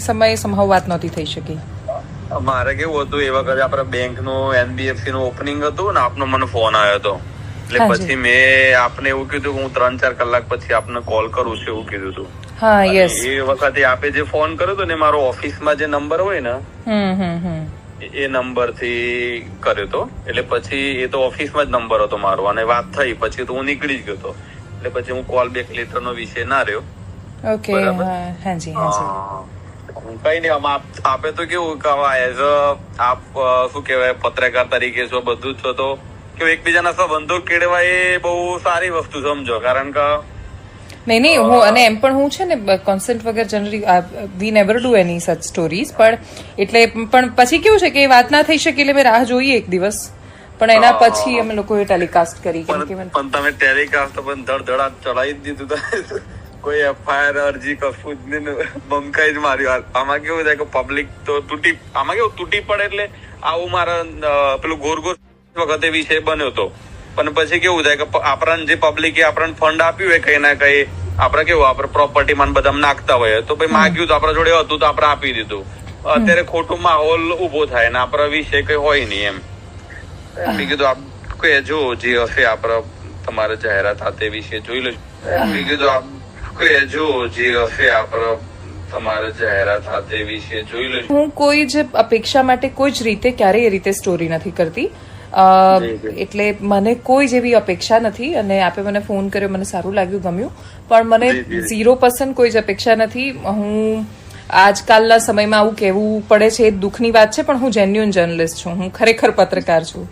સમયે સંભવ વાત નહોતી થઈ શકી. મારે કેવું હતું એ વખતે આપણે બેંકનું એનબીએફસી નું ઓપનિંગ હતું ને આપનો મને ફોન આવ્યો હતો. એટલે પછી મેં આપને એવું કીધું કે હું ત્રણ ચાર કલાક પછી આપને કોલ કરું છું એવું કીધું હતું હા યસ એ વખતે આપે જે ફોન કર્યો હતો ને મારો ઓફિસમાં જે નંબર હોય ને એ નંબરથી કર્યો હતો. એટલે પછી એ તો ઓફિસમાં જ નંબર હતો મારો. અને વાત થઈ પછી તો હું નીકળી જ ગયો હતો. એટલે પછી હું કોલ બેક લેટર નો વિષય ના રહ્યો. ઓકે હાજી હાજી કઈ નહીં આમ આપે તો કેવું કે એઝ આપ શું કહેવાય પત્રકાર તરીકે છો બધું જ છો તો કે એકબીજાના સંબંધો કેળવા એ બહુ સારી વસ્તુ સમજો. કારણ કે નહીં નહીં હું અને એમ પણ હું છે ને કોન્સેન્ટ વગર generally we never do any such stories પણ એટલે પણ પછી કેવું છે કે એ વાત ના થઈ શકે એટલે મેં રાહ જોઈએ એક દિવસ. પણ એના પછી અમે લોકોએ ટેલિકાસ્ટ કરી પણ તમે ટેલિકાસ્ટ પણ ધડધડા ચડાવી જ દીધું તો કોઈ એફઆઈઆર અરજી કશું જ નહીં બંકાઈ જ માર્યું. આમાં કેવું થાય કે પબ્લિક તો તૂટી આમાં કેવું તૂટી પડે એટલે આવું મારા પેલું ગોર ગોર વખતે વિષય બન્યો હતો પણ પછી કેવું થાય કે આપણને જે પબ્લિકે આપણને ફંડ આપ્યું હોય કઈ ના કઈ આપણે કેવું આપણે પ્રોપર્ટી માં ને બધામાં નાખતા હોય. તો ભાઈ માગ્યું તો આપણા જોડે હતું તો આપણે આપી દીધું. અત્યારે ખોટું માહોલ ઊભો થાય ને આપણા વિશે કઈ હોય નહીં એમ. મેં કીધું આપ કહેજો જે હશે આપણે તમારે જાહેરાત તે વિશે જોઈ લેજો. મેં કીધું આપ કહેજો જે હશે આપણે તમારે જાહેરાત આ વિશે જોઈ લેજો. હું કોઈ જ અપેક્ષા માટે કોઈ જ રીતે ક્યારેય એ રીતે સ્ટોરી નથી કરતી. જી, જી. એટલે મને કોઈ જેવી અપેક્ષા નથી અને આપે મને ફોન કર્યો મને સારું લાગ્યું ગમ્યું. પણ મને જી, જી. ઝીરો પર્સન્ટ કોઈ જ અપેક્ષા નથી. હું આજકાલના સમયમાં આવું કહેવું પડે છે એ દુઃખની વાત છે પણ હું જેન્યુઅન જર્નલિસ્ટ છું. હું ખરેખર પત્રકાર છું.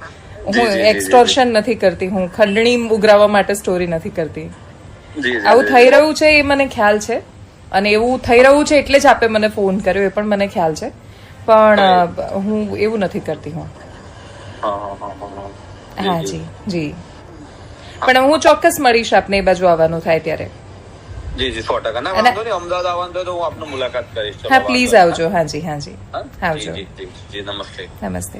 હું જી, જી, જી. એક્સટોર્શન નથી કરતી. હું ખંડણી ઉઘરાવવા માટે સ્ટોરી નથી કરતી. જી, જી, આવું થઈ રહ્યું છે એ મને ખ્યાલ છે. અને એવું થઈ રહ્યું છે એટલે જ આપે મને ફોન કર્યો એ પણ મને ખ્યાલ છે. પણ હું એવું નથી કરતી હું. હા, જી જી. પણ હું ચોક્કસ મળીશ આપને એ બાજુ આવવાનું થાય ત્યારે. જી જી સો ટકા. ના વાંધો નહીં અમદાવાદ આવવાનું તો હું આપને મુલાકાત કરીશ. હા પ્લીઝ આવજો. હા જી હા જી. આવજો. જી નમસ્તે. નમસ્તે.